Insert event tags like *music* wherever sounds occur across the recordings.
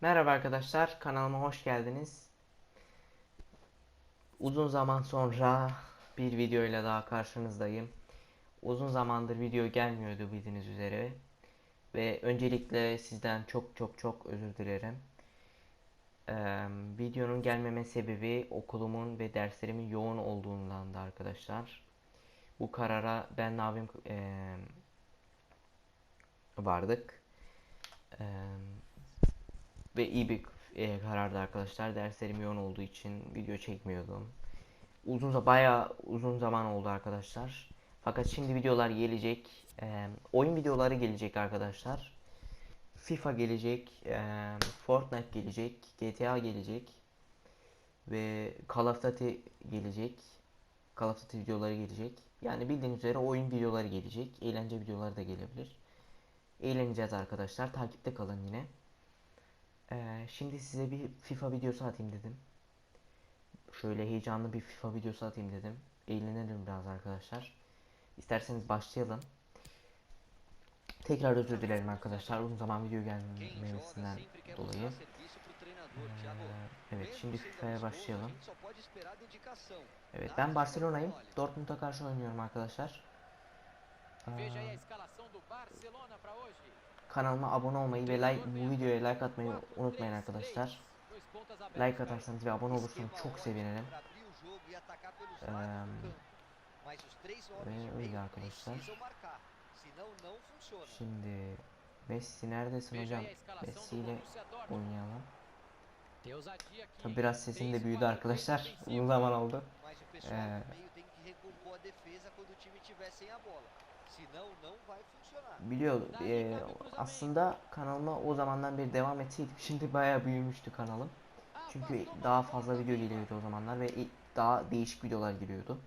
Merhaba arkadaşlar, kanalıma hoş geldiniz. Uzun zaman sonra bir videoyla daha karşınızdayım. Uzun zamandır video gelmiyordu bildiğiniz üzere. Ve öncelikle sizden çok çok çok özür dilerim. Ee, videonun gelmeme sebebi okulumun ve derslerimin yoğun olduğundan da arkadaşlar. Bu karara ben abim eee, vardık. Eee ve iyi bir e, karardı arkadaşlar. Derslerim yoğun olduğu için video çekmiyordum. Uzun bayağı uzun zaman oldu arkadaşlar. Fakat şimdi videolar gelecek. E, oyun videoları gelecek arkadaşlar. FIFA gelecek, e, Fortnite gelecek, GTA gelecek ve Call of Duty gelecek. Call of Duty videoları gelecek. Yani bildiğiniz üzere oyun videoları gelecek. Eğlence videoları da gelebilir. Eğleneceğiz arkadaşlar. Takipte kalın yine. Ee, şimdi size bir FIFA videosu atayım dedim. Şöyle heyecanlı bir FIFA videosu atayım dedim. Eğlenelim biraz arkadaşlar. İsterseniz başlayalım. Tekrar özür dilerim arkadaşlar. Uzun zaman video gelmemesinden dolayı. Ee, evet şimdi FIFA'ya başlayalım. Evet ben Barcelona'yım. Dortmund'a karşı oynuyorum arkadaşlar. Ee, kanalıma abone olmayı ve like bu videoya like atmayı unutmayın arkadaşlar. Like atarsanız ve abone olursanız çok sevinirim. Eee, ve öyle arkadaşlar. Şimdi Messi neredesin hocam? Messi ile oynayalım. Tabi biraz sesim de büyüdü arkadaşlar. *laughs* Uzun zaman oldu. Mas Biliyor eee, aslında kanalıma o zamandan beri devam etseydim şimdi bayağı büyümüştü kanalım. Çünkü daha fazla video geliyordu o zamanlar ve daha değişik videolar geliyordu.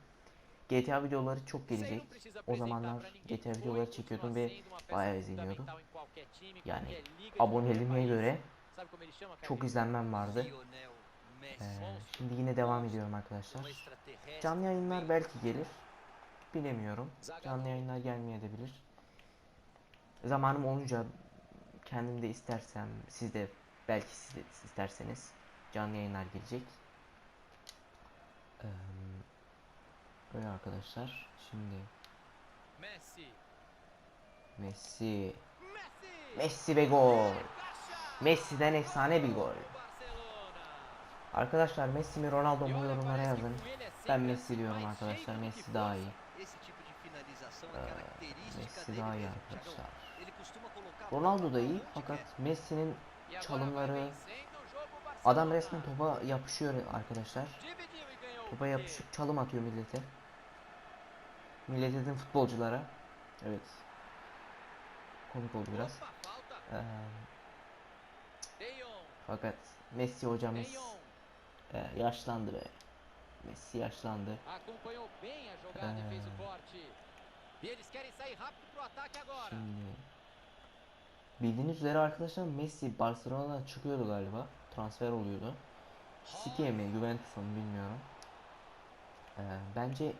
GTA videoları çok gelecek. O zamanlar. GTA videoları çekiyordum ve bayağı izleniyordu. Yani qualquer göre çok izlenmem vardı. Eee, şimdi yine devam ediyorum um arkadaşlar. Canlı yayınlar belki gelir. Bilemiyorum. Canlı yayınlar gelmeyebilir. Zamanım olunca kendim de istersem siz de belki siz de isterseniz canlı yayınlar gelecek. Eee, Böyle arkadaşlar. Şimdi Messi. Messi. Messi. Ve gol. Messi'den efsane bir gol. Arkadaşlar Messi mi Ronaldo mu yorumlara yazın. Ben Messi diyorum arkadaşlar. Messi daha iyi. Messi dele daha iyi arkadaşlar. Ronaldo da iyi fakat. Messi'nin E çalımları adam resmen topa yapışıyor arkadaşlar. E Topa yapışıp çalım atıyor millete. Millet dedim futbolculara. Evet. Komik oldu biraz. Ee, fakat Messi hocamız e, yaşlandı be. Messi yaşlandı. Acompanhou Şimdi bildiğiniz üzere arkadaşlar Messi Barcelona'dan çıkıyordu galiba. Transfer oluyordu. City'ye mi Juventus'a mı bilmiyorum. Ee, bence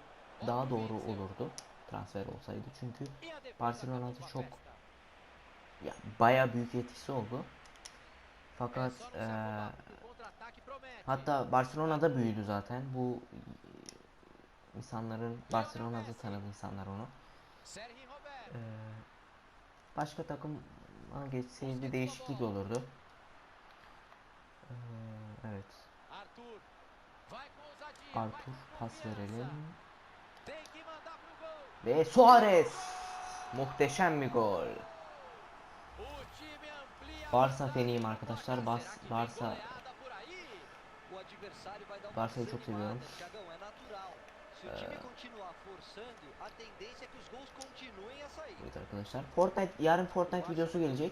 daha doğru olurdu transfer olsaydı. Çünkü E Barcelona'da çok ya bayağı büyük etkisi oldu. Fakat promete. hatta Barcelona'da büyüdü zaten. Bu insanların Barcelona'da tanıdı insanlar onu. Eee, başka takıma geçseydi değişiklik olurdu. Eee, evet. Com pas verelim. Ve Suarez! Muhteşem bir gol. O time amplia a Barça vantagem. feniyim arkadaşlar. Bas, uma Barça'yı çok seviyorum. Evet arkadaşlar. Fortnite yarın Fortnite videosu gelecek.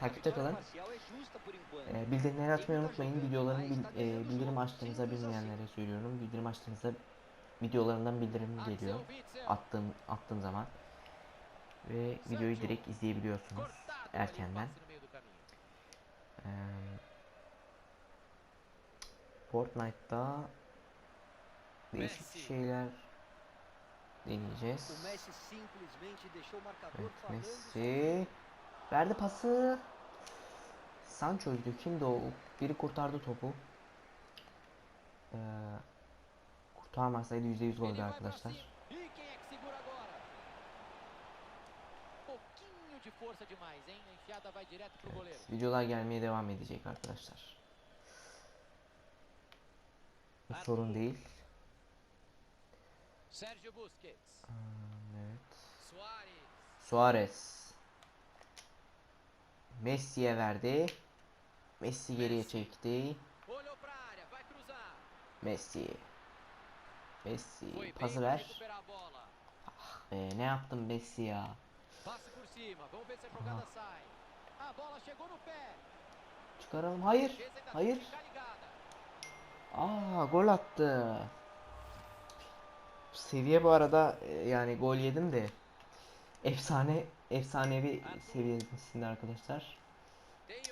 Takipte kalın. Ee, bildirimleri açmayı unutmayın. Videoların bil- e, bildirim açtığınızda bilmeyenlere söylüyorum. Bildirim açtığınızda videolarından bildirim geliyor. Attığım attığım zaman ve videoyu direkt izleyebiliyorsunuz erkenden. Ee, Fortnite'da değişik şeyler deneyeceğiz. Evet. Messi verdi pası. Sancho'ydu. Kimdi o? Biri kurtardı topu. Ee, kurtarmasaydı %100 Ele goldü arkadaşlar. E goleiro. Videolar gelmeye devam edecek arkadaşlar. Bu sorun değil. Sérgio Busquets. Evet. Suárez. Suarez. Messi'ye verdi. Messi geriye çekti. Messi. Messi. Pası ver. recuperar a bola. Ee, ne yaptın Messi ya? Passe por cima, vamos ver se a jogada sai. A bola chegou no pé. Çıkaralım. Hayır. Hayır. Aa gol attı. Seviye bu arada e, yani gol yedim de efsane efsanevi seviyesinde arkadaşlar.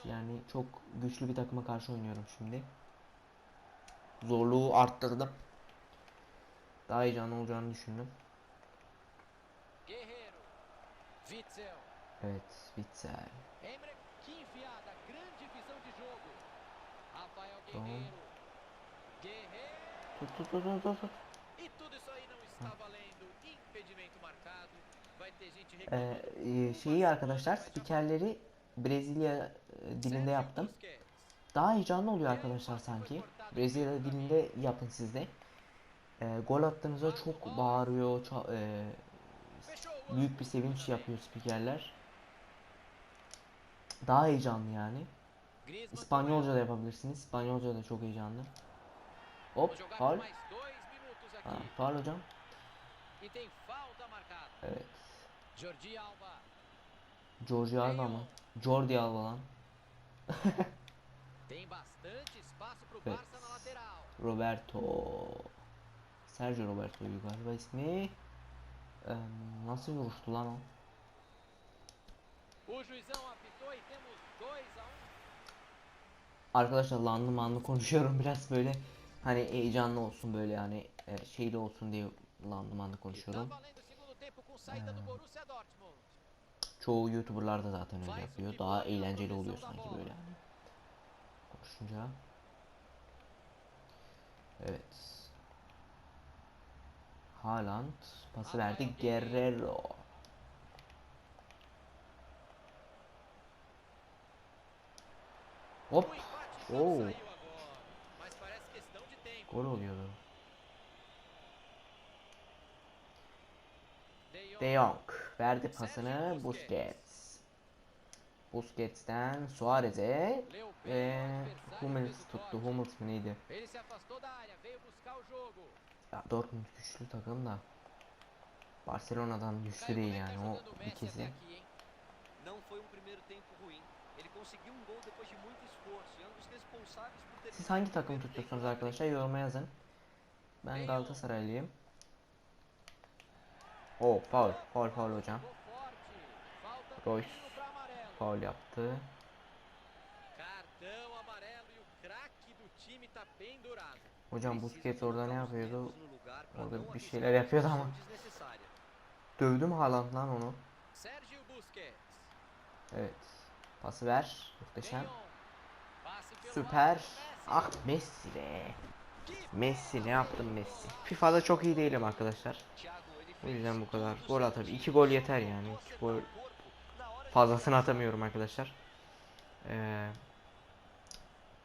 Yani çok güçlü bir takıma karşı oynuyorum şimdi. Zorluğu arttırdım. Daha heyecanlı olacağını düşündüm. Evet, Witzel. Guerreiro. Tut tut tut tut tut. Ee, e, şeyi arkadaşlar spikerleri Brezilya e, dilinde yaptım. Daha heyecanlı oluyor arkadaşlar sanki. Brezilya dilinde yapın sizde. Ee, gol attığınızda çok bağırıyor, ça- e, büyük bir sevinç yapıyor spikerler. Daha heyecanlı yani. İspanyolca da yapabilirsiniz. İspanyolca da çok heyecanlı. Hop, faul. Ha, faul hocam. E tem falta marcada. Evet. Jordi Alba. Jordi Alba mı? Jordi Alba lan. Tem bastante espaço pro Evet. Barça na lateral. Roberto. Sergio Roberto'yu galiba ismi. Eee, nasıl vuruştu lan o? E temos 2 a 1. Arkadaşlar lanlı manlı konuşuyorum biraz böyle hani heyecanlı olsun böyle yani e, şeyli olsun diye lanlı manlı E tá konuşuyorum. Dortmund. Çoğu YouTuber'lar da zaten öyle yapıyor. Daha eğlenceli oluyor sanki böyle. Konuşunca. Evet. Haaland pası verdi Guerrero. Hop. O empate não De Jong. Verdi pasını Busquets. Busquets'ten Suarez'e ve Hummels tuttu. Hummels mı neydi? Ya Dortmund güçlü takım da Barcelona'dan güçlü değil yani o ikisi. um um e Siz hangi tempo tutuyorsunuz arkadaşlar yoruma yazın. Ben Galatasaraylıyım. Oh faul, faul faul hocam. Royce. Faul yaptı. E o. Hocam Busquets orada ne yapıyordu? Orada bir şeyler yapıyordu ama. Dövdüm Haaland lan onu. Evet. Pası ver. Muhteşem. Süper. Ah Messi be. Messi ne yaptın Messi? FIFA'da çok iyi değilim arkadaşlar. O yüzden bu kadar. Gol atabilir. İki gol yeter yani. İki gol fazlasını atamıyorum arkadaşlar. Ee,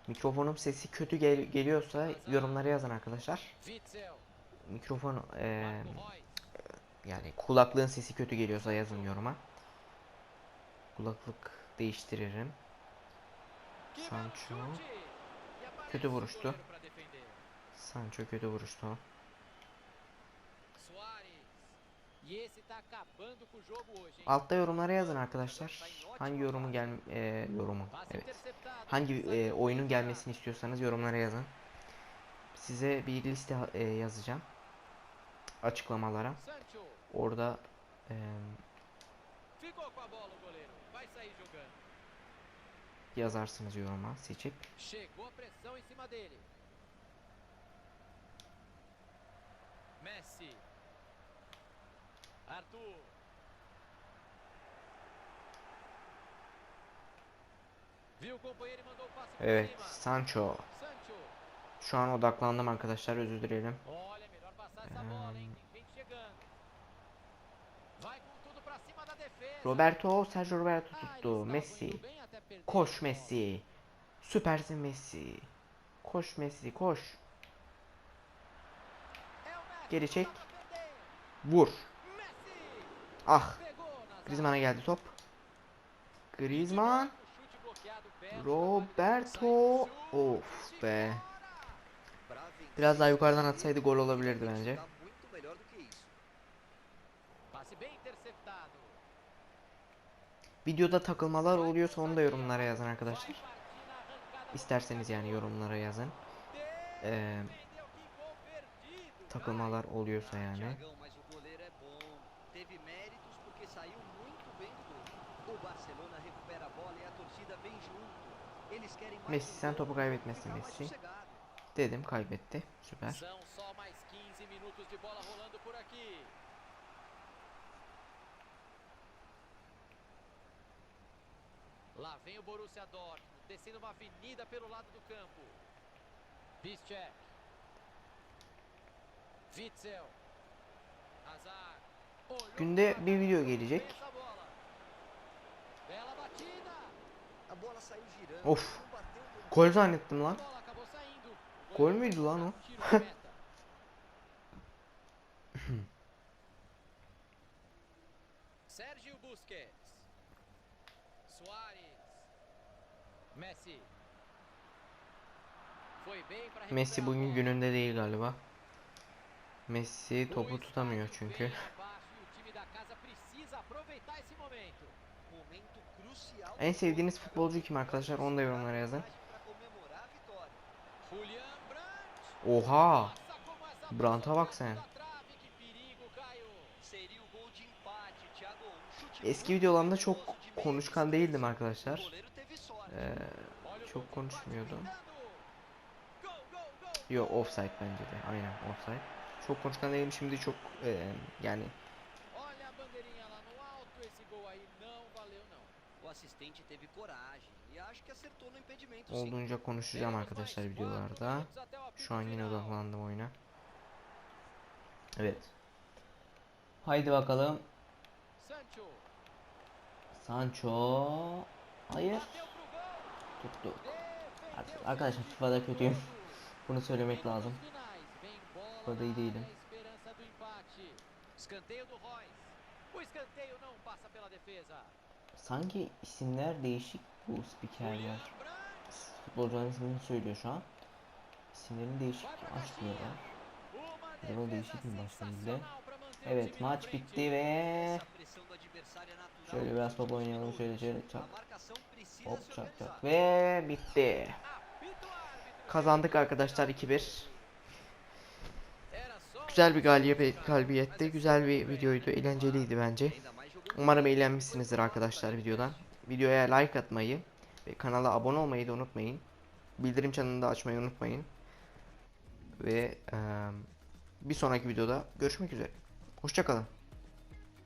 mikrofonum sesi kötü gel- geliyorsa yorumlara yazın arkadaşlar. Mikrofon Reus. yani kulaklığın sesi kötü geliyorsa yazın yoruma. Kulaklık değiştiririm. Sancho. E Kötü vuruştu. Sancho kötü vuruştu. Altta yorumlara yazın arkadaşlar. Hangi yorumu gel ee, yorumu evet. Hangi e, oyunun gelmesini istiyorsanız yorumlara yazın. Size bir liste e, yazacağım. Açıklamalara. Orada e, yazarsınız yoruma seçip. Messi. Por Evet. Sancho. Sancho. Şu an odaklandım arkadaşlar, özür da defesa. Roberto, Sergio Roberto Ah, tuttu. Messi. Koş. Messi. Süpersin Messi. Koş Messi, koş. Geri çek. Vur. Ah. Griezmann'a geldi top. Griezmann. Roberto. Of be. Biraz daha yukarıdan atsaydı gol olabilirdi bence. Videoda takılmalar oluyorsa onu da yorumlara yazın arkadaşlar. İsterseniz yani yorumlara yazın. Ee, takılmalar oluyorsa yani. Messi um sen topu kaybetmesin Messi. Dedim kaybetti. Süper. São só mais 15 minutos de bola rolando por aqui. Lá vem o Borussia Dortmund, descendo uma avenida pelo lado do campo. Piszczek. Witzel. Hazard. Günde bir video gelecek. Of. Gol zannettim lan. Gol müydü lan o? *laughs* Sérgio Busquets. Soares. Messi. Messi bugün gününde değil galiba. Messi topu tutamıyor çünkü. *laughs* *laughs* En sevdiğiniz futbolcu kim arkadaşlar? Onu da yorumlara yazın. Oha! Bola bak sen. Eski videolarımda çok konuşkan değildim arkadaşlar. Ee, çok konuşmuyordum. Yo offside bence de. Aynen offside. Çok konuşkan değilim şimdi çok e, yani olduğunca konuşacağım arkadaşlar videolarda. Şu an yine odaklandım oyuna. Evet. Haydi bakalım. Sancho. Hayır. Bateu pro gol. Tuttu. Defendeu Arkadaşlar FIFA'da kötüyüm. *laughs* Bunu söylemek lazım. FIFA'da iyi değilim. Escanteio do Royce. O escanteio não passa pela defesa. Sanki isimler değişik bu spikerler. Futbolcuların ismini söylüyor şu an. İsimlerini değişik açmıyorlar. Acaba değişik mi o Evet maç bitti ve şöyle biraz top oynayalım şöyle şöyle çak. Hop çak çak ve bitti. Kazandık arkadaşlar 2-1. Era só Güzel bir galibiyet. Güzel bir videoydu. Eğlenceliydi bence. Umarım eğlenmişsinizdir arkadaşlar videodan. Videoya like atmayı ve kanala abone olmayı da unutmayın. Bildirim çanını da açmayı unutmayın. Ve eee, bir sonraki videoda görüşmek üzere. Hoşçakalın.